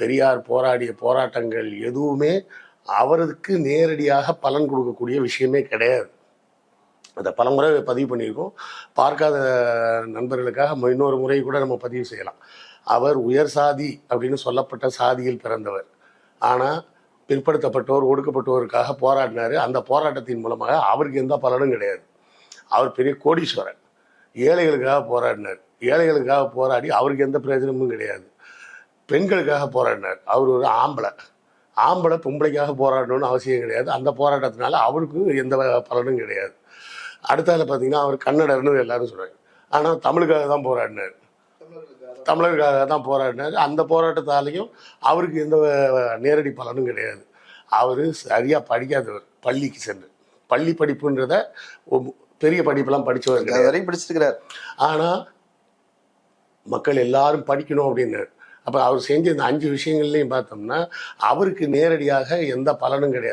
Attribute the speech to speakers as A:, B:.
A: பெரியார் போராடிய போராட்டங்கள் எதுவுமே அவருக்கு நேரடியாக பலன் கொடுக்கக்கூடிய விஷயமே கிடையாது. அதை பலமுறை பதிவு பண்ணியிருக்கோம். பார்க்காத நண்பர்களுக்காக இன்னொரு முறை கூட நம்ம பதிவு செய்யலாம். அவர் உயர் சாதி அப்படின்னு சொல்லப்பட்ட சாதியில் பிறந்தவர். ஆனால் பிற்படுத்தப்பட்டோர் ஒடுக்கப்பட்டோருக்காக போராடினார். அந்த போராட்டத்தின் மூலமாக அவருக்கு எந்த பலனும் கிடையாது. அவர் பெரிய கோடீஸ்வரன் ஏழைகளுக்காக போராடினார். ஏழைகளுக்காக போராடி அவருக்கு எந்த பிரயோஜனமும் கிடையாது. பெண்களுக்காக போராடினார். அவர் ஒரு ஆம்பளை. ஆம்பளை பொம்பளைக்காக போராடணும்னு அவசியம் கிடையாது. அந்த போராட்டத்தினால அவருக்கு எந்த பலனும் கிடையாது. அடுத்தால பார்த்தீங்கன்னா அவர் கன்னடர்னு எல்லாரும் சொல்கிறாங்க ஆனால் தமிழுக்காக தான் போராடினார். தமிழருக்காக தான் போராடினார். அந்த போராட்டத்தாலையும் அவருக்கு எந்த நேரடி பலனும் கிடையாது. அவர் சரியாக படிக்காதவர் பள்ளிக்கு சென்று. பள்ளி படிப்புன்றத ஒ- பெரிய படிப்பெல்லாம் படித்தவர்
B: வரைக்கும் படிச்சிருக்கிறார்.
A: ஆனால் மக்கள் எல்லாரும் படிக்கணும் அப்படின்னாரு. அப்போ அவர் செஞ்ச இந்த அஞ்சு விஷயங்கள்லையும் பார்த்தோம்னா அவருக்கு நேரடியாக எந்த பலனும் கிடையாது.